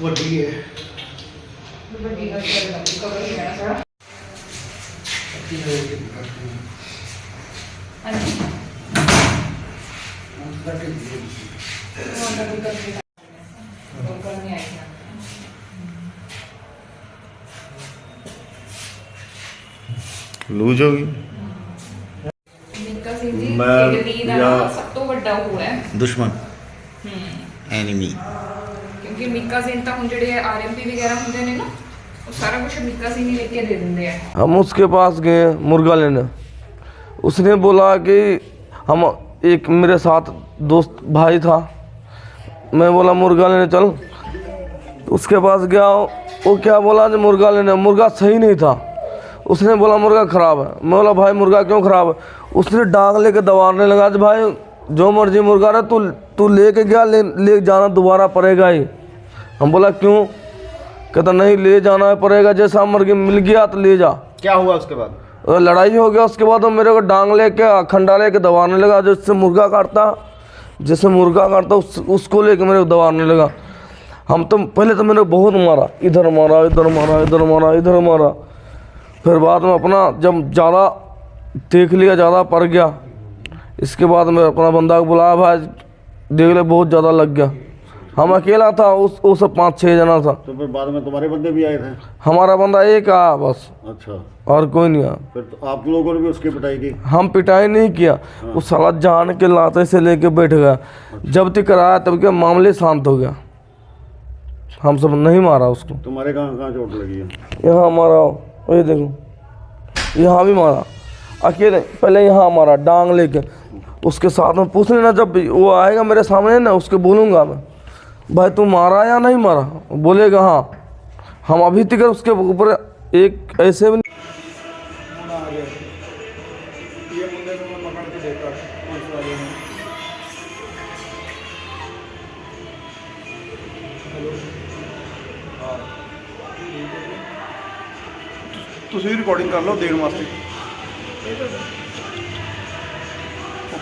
ਵੱਡੀ ਹੈ। ਵੱਡੀ ਕਵਰ ਸਾਰਾ ਹਾਂਜੀ। ਆਈ ਨਾ ਲੂਜ ਹੋ ਗਈ। ਨਿੱਕਾ ਸਿੰਘ ਜੀ ਮੈਂ ਦਿੱਲੀ ਦਾ ਜਾਂ- ਸਭ ਤੋਂ ਵੱਡਾ ਉਹ ਹੈ। ਦੁਸ਼ਮਣ। ਐਨੀਮੀ ਕਿਉਂਕਿ ਮਿੱਕਾ ਸਿੰਘ ਤਾਂ ਹੁਣ ਜਿਹੜੇ ਆਰਐਮਪੀ ਵਗੈਰਾ ਹੁੰਦੇ ਨੇ ਨਾ ਉਹ ਸਾਰਾ ਕੁਝ ਮਿੱਕਾ ਸਿੰਘ ਹੀ ਲੈ ਕੇ ਦੇ ਦਿੰਦੇ ਆ हम उसके पास गए मुर्गा लेने उसने बोला कि हम एक मेरे साथ दोस्त भाई था मैं बोला मुर्गा लेने चल उसके पास गया वो क्या बोला जो मुर्गा लेने मुर्गा सही नहीं था उसने बोला मुर्गा ख़राब है मैं बोला भाई मुर्गा क्यों ख़राब है उसने डांग लेके दबाने लगा जो भाई जो मर्ज़ी मुर्गा रहा तू तू लेके गया ले ले जाना दोबारा पड़ेगा ही। हम बोला क्यों? कहता नहीं ले जाना पड़ेगा जैसा मुर्गी मिल गया तो ले जा। क्या हुआ उसके बाद? और लड़ाई हो गया उसके बाद वो मेरे को डांग लेके खंडा लेके दबाने लगा जिससे मुर्गा काटता जैसे मुर्गा काटता उस, उसको लेके मेरे को दबाने लगा। हम तो पहले तो मैंने बहुत मारा इधर मारा इधर मारा इधर मारा इधर मारा। फिर बाद में अपना जब ज़्यादा देख लिया ज़्यादा पड़ गया इसके बाद मैं अपना बंदा को बुलाया भाई देख ले बहुत ज़्यादा लग गया। हम अकेला था उस उस पाँच छः जना था। तो फिर बाद में तुम्हारे बंदे भी आए थे? हमारा बंदा एक आया बस। अच्छा। और कोई नहीं आया। फिर तो आप लोगों ने भी उसकी पिटाई की? हम पिटाई नहीं किया। वो साला जान के लाते से लेके बैठ गया। अच्छा। जब तक कराया तब के मामले शांत हो गया। हम सब नहीं मारा उसको। तुम्हारे कहाँ कहाँ चोट लगी है? यहाँ मारा ये देखो। यहाँ भी मारा। अकेले पहले यहाँ मारा डांग लेके उसके साथ में पूछ लेना जब भी वो आएगा मेरे सामने ना उसके बोलूँगा मैं भाई तू मारा या नहीं मारा वो बोलेगा हाँ हम अभी तक उसके ऊपर एक ऐसे भी ये मुंडे को मैं पकड़ के देता पुलिस वाले ने ਤੁਸੀਂ ਰਿਕਾਰਡਿੰਗ ਕਰ ਲਓ ਦੇਣ ਵਾਸਤੇ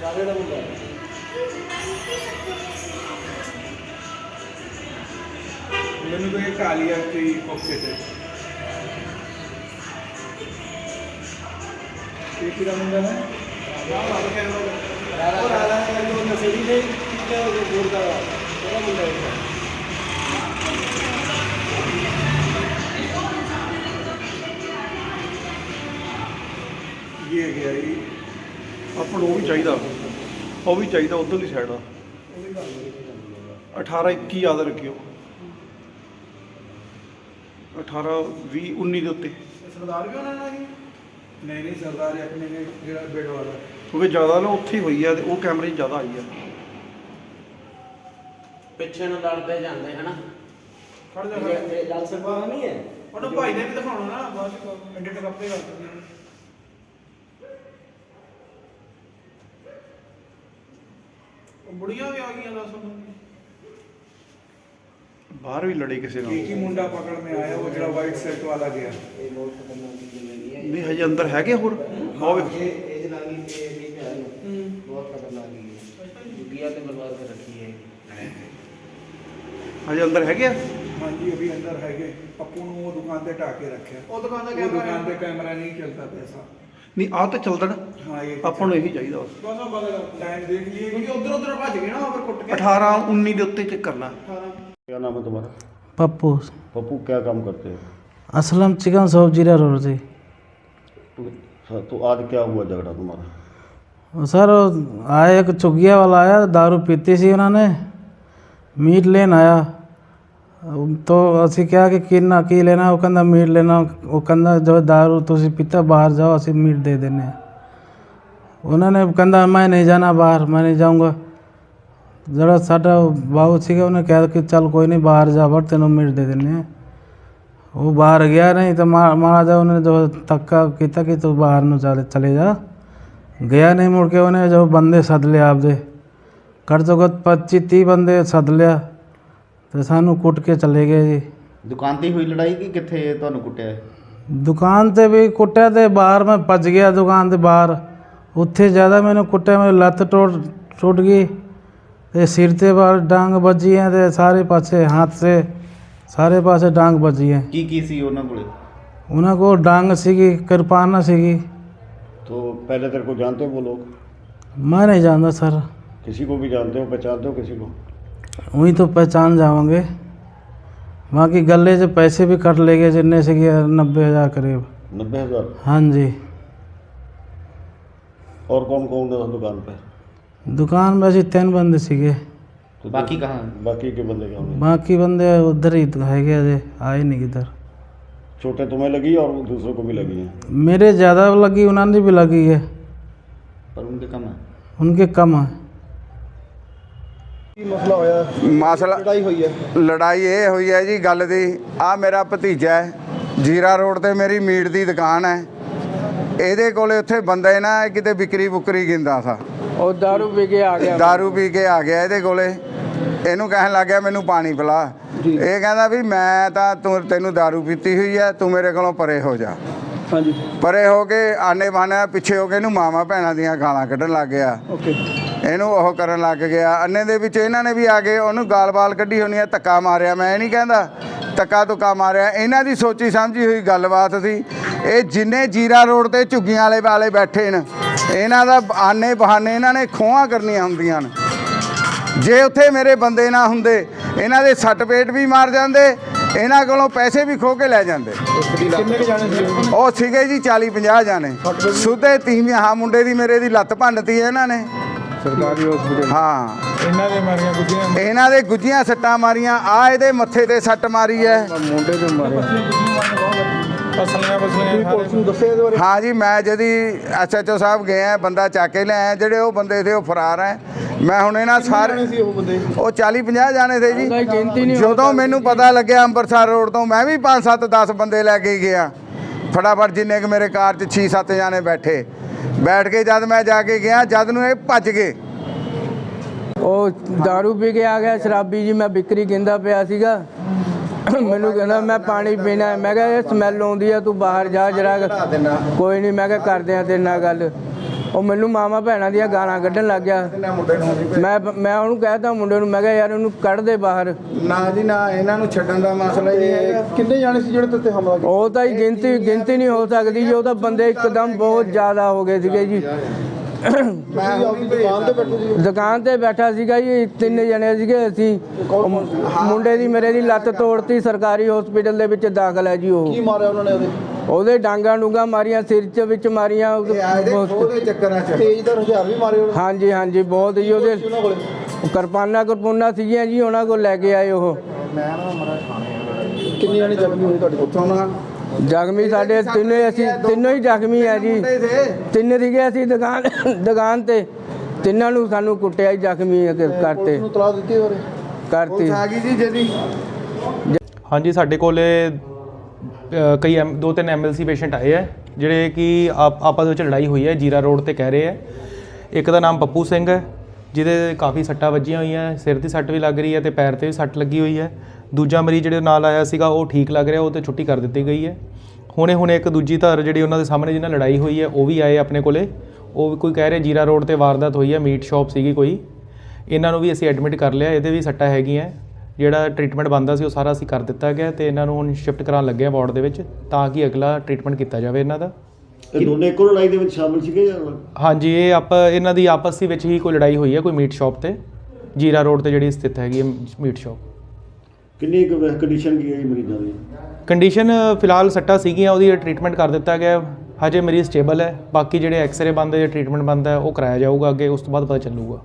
राधे का बोल रहा तो ये कालिया की पॉकेट है ये किरा मुंडा है राधा राधा का जो नसेड़ी है कितना वो बोल रहा है बड़ा मुंडा है ये गया ये ਆਪਾਂ ਨੂੰ ਉਹ ਵੀ ਚਾਹੀਦਾ। ਉਹ ਵੀ ਚਾਹੀਦਾ ਉਧਰਲੀ ਸਾਈਡ ਦਾ 18 21 ਯਾਦ ਰੱਖਿਓ। 18 20 19 ਦੇ ਉੱਤੇ। ਸਰਦਾਰ ਵੀ ਉਹਨਾਂ ਨਾਲ ਹੀ ਨਹੀਂ ਨਹੀਂ ਸਰਦਾਰ ਇਹ ਆਪਣੇ ਨੇ ਜਿਹੜਾ ਬੇੜ ਵਾਲਾ। ਕਿਉਂਕਿ ਜ਼ਿਆਦਾ ਨਾ ਉੱਥੇ ਹੀ ਹੋਈ ਆ ਤੇ ਉਹ ਕੈਮਰੇ 'ਚ ਜ਼ਿਆਦਾ ਆਈ ਆ। ਪਿੱਛੇ ਨੂੰ ਲੜਦੇ ਜਾਂਦੇ ਹਨਾ? ਖੜ ਜਾ ਇਹ ਗੱਲ ਸਰਪਾ ਨਹੀਂ ਹੈ। ਉਹਨੂੰ ਭਾਈ ਨੇ ਵੀ ਦਿਖਾਉਣਾ ਨਾ ਬਾਅਦ ਚ ਐਡਿਟ ਕੱਪੜੇ ਕਰ ਦਿੰਦੇ ਆ। ਉਹ ਬੁੜੀਆਂ ਵੀ ਆ ਗਈਆਂ ਦੱਸ ਉਹਨੂੰ ਬਾਹਰ ਵੀ ਲੜੇ ਕਿਸੇ एक ही मुंडा पकड़ में आया वो जरा व्हाइट शर्ट वाला गया ਇਹ ਬਹੁਤ ਖਤਰਨਾਕ ਜ਼ਿੰਦਗੀ ਹੈ ਵੀ ਹਜੇ ਅੰਦਰ ਹੈਗੇ ਹੋਰ ਹੋਵੇ ਇਹ ਇਹ ਜਨਾਨੀ ਇਹ ਨਹੀਂ ਪਿਆ ਨੂੰ ਬਹੁਤ ਖਤਰਨਾਕ ਹੈ ਦੁਨੀਆ ਤੇ ਬਰਬਾਦ ਕਰ ਰੱਖੀ ਹੈ ਹਜੇ ਅੰਦਰ ਹੈਗੇ ਆ हाँ जी अभी अंदर है गए पप्पू ने वो दुकान पे टाके रखे ਉਹ ਦੁਕਾਨ ਦਾ वो दुकान पे कैमरा नहीं चलता पैसा ਨਹੀਂ ਆ ਤਾਂ ਚੱਲਦਾ ਨਾ हाँ ये ਆਪਾਂ ਨੂੰ ਇਹੀ ਚਾਹੀਦਾ ਬਸ ਬਸ ਆ ਬਦਲ टाइम देख लिए ਕਿਉਂਕਿ ਉਧਰ ਉਧਰ ਭੱਜ ਗਏ ਨਾ ਉਹ ਫਿਰ ਕੁੱਟ ਕੇ 18 19 ਦੇ ਉੱਤੇ ਚੈੱਕ ਕਰਨਾ क्या नाम है तुम्हारा पप्पू पप्पू क्या काम करते हो Aslam chicken shop Zira road से तो- तो आज क्या हुआ झगड़ा तुम्हारा सर आया एक चुगिया वाला आया दारू पीती ਸੀ ਉਹਨਾਂ ਨੇ ਮੀਟ ਲੈਣ ਆਇਆ ਤੋ ਅਸੀਂ ਕਿਹਾ ਕਿ ਕਿੰਨਾ ਕੀ ਲੈਣਾ, ਉਹ ਕਹਿੰਦਾ ਮੀਟ ਲੈਣਾ, ਉਹ ਕਹਿੰਦਾ ਜੋ ਦਾਰੂ ਤੁਸੀਂ ਪੀਤਾ ਬਾਹਰ ਜਾਓ, ਅਸੀਂ ਮੀਟ ਦੇ ਦਿੰਦੇ ਹਾਂ ਉਹਨਾਂ ਨੇ ਕਹਿੰਦਾ, ਮੈਂ ਨਹੀਂ ਜਾਣਾ ਬਾਹਰ, ਮੈਂ ਨਹੀਂ ਜਾਊਂਗਾ। ਜਿਹੜਾ ਸਾਡਾ ਬਾਊ ਸੀਗਾ, ਉਹਨੇ ਕਿਹਾ ਕਿ ਚੱਲ ਕੋਈ ਨਹੀਂ, ਬਾਹਰ ਜਾ ਵੜ, ਤੈਨੂੰ ਮੀਟ ਦੇ ਦਿੰਦੇ ਆ। ਉਹ ਬਾਹਰ ਗਿਆ ਨਹੀਂ ਤਾਂ ਮਾ- ਮਹਾਰਾਜਾ ਉਹਨੇ ਜੋ ਧੱਕਾ ਕੀਤਾ ਕਿ ਤੂੰ ਬਾਹਰ ਨੂੰ ਚਲੇ ਚਲੇ ਜਾ। ਗਿਆ ਨਹੀਂ ਮੁੜ ਕੇ, ਉਹਨੇ ਜੋ ਬੰਦੇ ਸੱਦ ਲਿਆ ਆਪਦੇ। ਘੱਟ ਤੋਂ ਘੱਟ 25 30 ਬੰਦੇ ਸੱਦ ਲਿਆ। ਤੇ ਸਾਨੂੰ ਕੁੱਟ ਕੇ ਚਲੇ ਗਏ ਜੀ ਦੁਕਾਨ ਤੇ ਹੀ ਹੋਈ ਲੜਾਈ ਕਿ ਕਿੱਥੇ ਤੁਹਾਨੂੰ ਕੁੱਟਿਆ ਦੁਕਾਨ ਤੇ ਵੀ ਕੁੱਟਿਆ ਤੇ ਬਾਹਰ ਮੈਂ ਭੱਜ ਗਿਆ ਦੁਕਾਨ ਦੇ ਬਾਹਰ ਉੱਥੇ ਜ਼ਿਆਦਾ ਮੈਨੂੰ ਕੁੱਟਿਆ ਮੇਰੀ ਲੱਤ ਟੁੱਟ ਟੁੱਟ ਗਈ ਤੇ ਸਿਰ ਤੇ ਬਾਹਰ ਡਾਂਗ ਵੱਜੀ ਹੈ ਤੇ ਸਾਰੇ ਪਾਸੇ ਹੱਥ ਸੇ ਸਾਰੇ ਪਾਸੇ ਡਾਂਗ ਵੱਜੀ ਹੈ ਕੀ ਕੀ ਸੀ ਉਹਨਾਂ ਕੋਲੇ ਉਹਨਾਂ ਕੋਲ ਡਾਂਗ ਸੀਗੀ ਕਿਰਪਾਨ ਸੀਗੀ तो पहले तेरे को जानते हो वो लोग मैं नहीं जानता सर किसी को भी जानते हो पहचानते हो किसी को वहीं तो पहचान जाओगे। बाकी गले से पैसे भी कट लेंगे जितने से कि नब्बे हज़ार करीब। नब्बे हज़ार? हाँ जी। और कौन कौन था दुकान पे? दुकान में ऐसे तीन बंदे सीखे। तो बाकी कहाँ? बाकी के बंदे कहाँ बाकी बंदे उधर ही तो है गया जे? आए नहीं किधर। छोटे तुम्हें लगी और दूसरों को भी लगी है? मेरे ज़्यादा लगी उन्होंने भी लगी है। पर उनके कम है? उनके कम है। ਕੀ ਮਸਲਾ ਹੋਇਆ ਮਸਲਾ ਲੜਾਈ ਹੋਈ ਹੈ ਲੜਾਈ ਇਹ ਹੋਈ ਹੈ ਜੀ ਗੱਲ ਦੀ ਆ ਮੇਰਾ ਭਤੀਜਾ ਹੈ ਜੀਰਾ ਰੋਡ ਤੇ ਮੇਰੀ ਮੀਟ ਦੀ ਦੁਕਾਨ ਹੈ ਇਹਦੇ ਕੋਲੇ ਉੱਥੇ ਬੰਦੇ ਨਾ ਕਿਤੇ ਵਿਕਰੀ ਬੁਕਰੀ ਗਿੰਦਾ ਸਾ ਉਹ दारू ਪੀ ਕੇ ਆ ਗਿਆ दारू ਪੀ ਕੇ ਆ ਗਿਆ ਇਹਦੇ ਕੋਲੇ ਇਹਨੂੰ ਕਹਿਣ ਲੱਗ ਗਿਆ ਮੈਨੂੰ ਪਾਣੀ ਪਿਲਾ ਇਹ ਕਹਿੰਦਾ ਵੀ ਮੈਂ ਤਾਂ ਤੂੰ ਤੈਨੂੰ दारू ਪੀਤੀ ਹੋਈ ਹੈ ਤੂੰ ਮੇਰੇ ਕੋਲੋਂ ਪਰੇ ਹੋ ਜਾ ਹਾਂਜੀ ਪਰੇ ਹੋ ਕੇ ਆਨੇ ਬਾਨੇ ਪਿੱਛੇ ਹੋ ਕੇ ਇਹਨੂੰ ਮਾਮਾ ਭੈਣਾਂ ਦੀਆਂ ਗਾਲਾਂ ਕੱਢਣ ਲੱਗ ਗਿਆ ਓਕੇ ਇਹਨੂੰ ਉਹ ਕਰਨ ਲੱਗ ਗਿਆ। ਅੰਨੇ ਦੇ ਵਿੱਚ ਇਹਨਾਂ ਨੇ ਵੀ ਆ ਕੇ ਉਹਨੂੰ ਗਾਲ-ਬਾਲ ਕੱਢੀ ਹੋਣੀ ਆ ਧੱਕਾ ਮਾਰਿਆ। ਮੈਂ ਇਹ ਨਹੀਂ ਕਹਿੰਦਾ ਧੱਕਾ ਧੁੱਕਾ ਮਾਰਿਆ। ਇਹਨਾਂ ਦੀ ਸੋਚੀ ਸਮਝੀ ਹੋਈ ਗੱਲਬਾਤ ਸੀ। ਇਹ ਜਿੰਨੇ ਜੀਰਾ ਰੋਡ ਤੇ ਝੁੱਗੀਆਂ ਵਾਲੇ ਵਾਲੇ ਬੈਠੇ ਨੇ ਇਹਨਾਂ ਦਾ ਆਨੇ ਬਹਾਨੇ ਇਹਨਾਂ ਨੇ ਖੋਹਾਂ ਕਰਨੀਆਂ ਹੁੰਦੀਆਂ ਨੇ। ਜੇ ਉੱਥੇ ਮੇਰੇ ਬੰਦੇ ਨਾ ਹੁੰਦੇ ਇਹਨਾਂ ਦੇ ਸੱਟ ਪੇਟ ਵੀ ਮਾਰ ਜਾਂਦੇ ਇਹਨਾਂ ਕੋਲੋਂ ਪੈਸੇ ਵੀ ਖੋ ਕੇ ਲੈ ਜਾਂਦੇ। ਉਹ? ਉਹ ਸੀਗੇ ਜੀ 40 50 ਜਾਣੇ। ਸੁੱਧੇ ਤੀਵੀਆਂ ਹਾਂ ਮੁੰਡੇ ਦੀ ਮੇਰੇ ਦੀ ਲੱਤ ਭੰਨਤੀ ਇਹਨਾਂ ਨੇ। ਸਰਕਾਰੀ ਹਸਪੀਟਲ ਹਾਂ। ਇਹਨਾਂ ਦੇ ਮਾਰੀਆਂ ਗੁੱਜੀਆਂ ਇਹਨਾਂ ਦੇ ਗੁੱਜੀਆਂ ਸੱਟਾਂ ਮਾਰੀਆਂ ਆ ਇਹਦੇ ਮੱਥੇ ਤੇ ਸੱਟ ਮਾਰੀ ਹੈ ਮੁੰਡੇ ਤੇ ਮਾਰੇ। ਫਸਲੀਆਂ ਫਸਲੀਆਂ ਪੁਲਿਸ ਨੂੰ ਦੱਸਿਆ ਇਹਦੇ ਬਾਰੇ? ਹਾਂ ਜੀ ਮੈਂ ਜਦੀ ਐਸਐਚਓ ਸਾਹਿਬ ਗਏ ਆ ਬੰਦਾ ਚੱਕ ਕੇ ਲਿਆਇਆ ਜਿਹੜੇ ਉਹ ਬੰਦੇ ਸੀ ਉਹ ਫਰਾਰ ਹੈ ਮੈਂ ਹੁਣ ਇਹਨਾਂ ਸਾਰੇ ਸੀ ਉਹ ਬੰਦੇ? ਉਹ 40 50 ਜਾਣੇ ਥੇ ਜੀ। ਜਦੋਂ ਮੈਨੂੰ ਪਤਾ ਲੱਗਿਆ ਅੰਮ੍ਰਿਤਸਰ ਰੋਡ ਤੋਂ ਮੈਂ ਵੀ 5 7 10 ਬੰਦੇ ਲੈ ਕੇ ਗਿਆ। ਫਟਾਫਟ ਜਿੰਨੇ ਕਿ ਮੇਰੇ ਕਾਰ 'ਚ 6 7 ਜਾਣੇ ਬੈਠੇ। ਬੈਠ ਕੇ ਜਦ ਮੈਂ ਜਾ ਕੇ ਗਿਆ ਜਦ ਨੂੰ ਇਹ ਭੱਜ ਗਏ। ਉਹ दारू ਪੀ ਕੇ ਆ ਗਿਆ ਸ਼ਰਾਬੀ ਜੀ ਮੈਂ ਵਿਕਰੀ ਕਹਿੰਦਾ ਪਿਆ ਸੀਗਾ। ਮੈਨੂੰ ਕਹਿੰਦਾ ਮੈਂ ਪਾਣੀ ਪੀਣਾ ਹੈ। ਮੈਂ ਕਿਹਾ ਇਹ ਸਮੈਲ ਆਉਂਦੀ ਆ ਤੂੰ ਬਾਹਰ ਜਾ ਜਰਾ। ਕੋਈ ਨਹੀਂ ਮੈਂ ਕਿਹਾ ਕਰਦੇ ਆ ਤੇਰੇ ਨਾਲ ਗੱਲ। ਉਹ ਮੈਨੂੰ ਮਾਮਾ ਭੈਣਾਂ ਦੀਆਂ ਗਾਲਾਂ ਕੱਢਣ ਲੱਗ ਗਿਆ। ਮੈਂ ਮੈਂ ਉਹਨੂੰ ਕਹਿਤਾ ਮੁੰਡੇ ਨੂੰ ਮੈਂ ਕਿਹਾ ਯਾਰ ਉਹਨੂੰ ਕੱਢ ਦੇ ਬਾਹਰ। ਨਾ ਜੀ ਨਾ ਇਹਨਾਂ ਨੂੰ ਛੱਡਣ ਦਾ ਮਸਲਾ ਹੀ ਨਹੀਂ ਹੈਗਾ। ਕਿੰਨੇ ਜਾਣੇ ਸੀ ਜਿਹੜੇ ਤੇ ਉੱਤੇ ਹਮਲਾ ਕੀਤਾ? ਉਹ ਤਾਂ ਹੀ ਗਿਣਤੀ ਗਿਣਤੀ ਨਹੀਂ ਹੋ ਸਕਦੀ ਜੀ ਉਹ ਤਾਂ ਬੰਦੇ ਇੱਕਦਮ ਬਹੁਤ ਜ਼ਿਆਦਾ ਹੋ ਗਏ ਸੀਗੇ ਜੀ। ਤੁਸੀਂ ਆਪਣੀ ਦੁਕਾਨ ਤੇ ਬੈਠੇ ਸੀ? ਦੁਕਾਨ ਤੇ ਬੈਠਾ ਸੀਗਾ ਜੀ ਤਿੰਨ ਜਣੇ ਸੀਗੇ ਅਸੀਂ। ਉਹ ਮੁੰਡੇ ਦੀ ਮੇਰੇ ਦੀ ਲੱਤ ਤੋੜਤੀ ਸਰਕਾਰੀ ਹਸਪੀਟਲ ਦੇ ਵਿੱਚ ਦਾਖਲ ਹੈ ਜੀ ਉਹ। ਕੀ ਮਾਰਿਆ ਉਹਨਾਂ ਨੇ ਉਹਦੇ? ਉਹਦੇ ਡਾਂਗਾ ਡੂੰਗਾ ਮਾਰੀਆਂ ਸਿਰ 'ਚ ਵਿੱਚ ਮਾਰੀਆਂ ਉਹਦੇ ਚੱਕਰਾਂ 'ਚ। ਤੇਜ਼ ਦਾ ਹਥਿਆਰ ਵੀ ਮਾਰੇ ਉਹਨਾਂ। ਹਾਂਜੀ ਹਾਂਜੀ ਬਹੁਤ ਜੀ ਉਹਦੇ ਕਿਰਪਾਨਾਂ ਕਿਰਪੂਨਾ ਸੀਗੀਆਂ ਜੀ ਉਹਨਾਂ ਕੋਲ ਲੈ ਕੇ ਆਏ ਉਹ। ਕਿੰਨੇ ਜਾਣੇ ਜ਼ਖਮੀ ਹੋਏ ਤੁਹਾਡੇ ਕੋਲ? ਉੱਥੋਂ ਨਾ ਜ਼ਖਮੀ ਸਾਡੇ ਤਿੰਨੇ ਅਸੀਂ ਤਿੰਨੋਂ ਹੀ ਜ਼ਖਮੀ ਆ ਜੀ। ਤਿੰਨ ਸੀਗੇ ਅਸੀਂ ਦੁਕਾਨ ਦੁਕਾਨ ਤੇ। ਤਿੰਨਾਂ ਨੂੰ ਸਾਨੂੰ ਕੁੱਟਿਆ ਜੀ ਜ਼ਖਮੀ ਕਰਤੇ ਕਰਤੀ ਪੁਲਿਸ ਆ ਗਈ ਜੀ ਜਦੀ ਹਾਂਜੀ ਸਾਡੇ ਕੋਲੇ ਕਈ ਐਮ- ਦੋ ਤਿੰਨ ਐਮਐਲਸੀ ਪੇਸ਼ੈਂਟ ਆਏ ਹੈ ਜਿਹੜੇ ਕਿ ਆਪ- ਆਪਸ ਵਿੱਚ ਲੜਾਈ ਹੋਈ ਹੈ, ਜੀਰਾ ਰੋਡ ਤੇ ਕਹਿ ਰਹੇ ਹੈ ਇੱਕ ਦਾ ਨਾਮ ਪੱਪੂ ਸਿੰਘ ਹੈ, ਜਿਹਦੇ ਕਾਫੀ ਸੱਟਾਂ ਵੱਜੀਆਂ ਹੋਈਆਂ, ਸਿਰ ਦੀ ਸੱਟ ਵੀ ਲੱਗ ਰਹੀ ਹੈ ਤੇ ਪੈਰ ਤੇ ਵੀ ਸੱਟ ਲੱਗੀ ਹੋਈ ਹੈ। ਦੂਜਾ ਮਰੀਜ਼ ਜਿਹੜੇ ਨਾਲ ਆਇਆ ਸੀਗਾ, ਉਹ ਠੀਕ ਲੱਗ ਰਿਹਾ, ਉਹ ਤੇ ਛੁੱਟੀ ਕਰ ਦਿੱਤੀ ਗਈ ਹੈ। ਹੁਣੇ ਹੁਣੇ ਇੱਕ ਦੂਜੀ ਧਾਰ ਜਿਹੜੀ ਉਹਨਾਂ ਦੇ ਸਾਹਮਣੇ ਜਿਹਨਾਂ ਲੜਾਈ ਹੋਈ ਹੈ, ਉਹ ਵੀ ਆਏ ਆਪਣੇ ਕੋਲੇ। ਉਹ ਵੀ ਕੋਈ ਕਹਿ ਰਿਹਾ ਜੀਰਾ ਰੋਡ ਤੇ ਵਾਰਦਾਤ ਹੋਈ ਹੈ, ਮੀਟ ਸ਼ਾਪ ਸੀਗੀ ਕੋਈ। ਇਹਨਾਂ ਨੂੰ ਵੀ ਅਸੀਂ ਐਡਮਿਟ ਕਰ ਲਿਆ, ਇਹਦੇ ਵੀ ਸੱਟਾਂ ਹੈਗੀਆਂ। ਜਿਹੜਾ ਟ੍ਰੀਟਮੈਂਟ ਬੰਦਾ ਸੀ ਉਹ ਸਾਰਾ ਅਸੀਂ ਕਰ ਦਿੱਤਾ ਗਿਆ ਤੇ ਇਹਨਾਂ ਨੂੰ ਹੁਣ ਸ਼ਿਫਟ ਕਰਾਉਣ ਲੱਗੇ ਆ ਵਾਰਡ ਦੇ ਵਿੱਚ ਤਾਂ ਕਿ ਅਗਲਾ ਟ੍ਰੀਟਮੈਂਟ ਕੀਤਾ ਜਾਵੇ ਇਹਨਾਂ ਦਾ। ਇਹ ਦੋਨੇ ਇੱਕੋ ਲੜਾਈ ਦੇ ਵਿੱਚ ਸ਼ਾਮਿਲ ਸੀਗੇ ਜਾਂ ਹਾਂਜੀ ਇਹ ਆਪ ਇਹਨਾਂ ਦੀ ਆਪਸ ਦੇ ਵਿੱਚ ਹੀ ਕੋਈ ਲੜਾਈ ਹੋਈ ਹੈ ਕੋਈ ਮੀਟ ਸ਼ਾਪ ਤੇ। ਜੀਰਾ ਰੋਡ ਤੇ ਜਿਹੜੀ ਸਥਿਤ ਹੈਗੀ ਹੈ ਮੀਟ ਸ਼ਾਪ ਕਿੰਨੀ ਕੁ ਕੰਡੀਸ਼ਨ ਕੀ ਹੈ ਜੀ ਮਰੀਜ਼ਾਂ ਦੀ? ਕੰਡੀਸ਼ਨ ਫਿਲਹਾਲ ਸੱਟਾਂ ਸੀਗੀਆਂ ਉਹਦੀ ਟ੍ਰੀਟਮੈਂਟ ਕਰ ਦਿੱਤਾ ਗਿਆ। ਹਜੇ ਮਰੀਜ਼ ਸਟੇਬਲ ਹੈ ਬਾਕੀ ਜਿਹੜੇ ਐਕਸ-ਰੇ ਬੰਦ ਜਾਂ ਟ੍ਰੀਟਮੈਂਟ ਬੰਦ ਹੈ ਉਹ ਕਰਾਇਆ ਜਾਊਗਾ ਅੱਗੇ ਉਸ ਤੋਂ ਬਾਅਦ ਪਤਾ ਚੱਲੂਗਾ।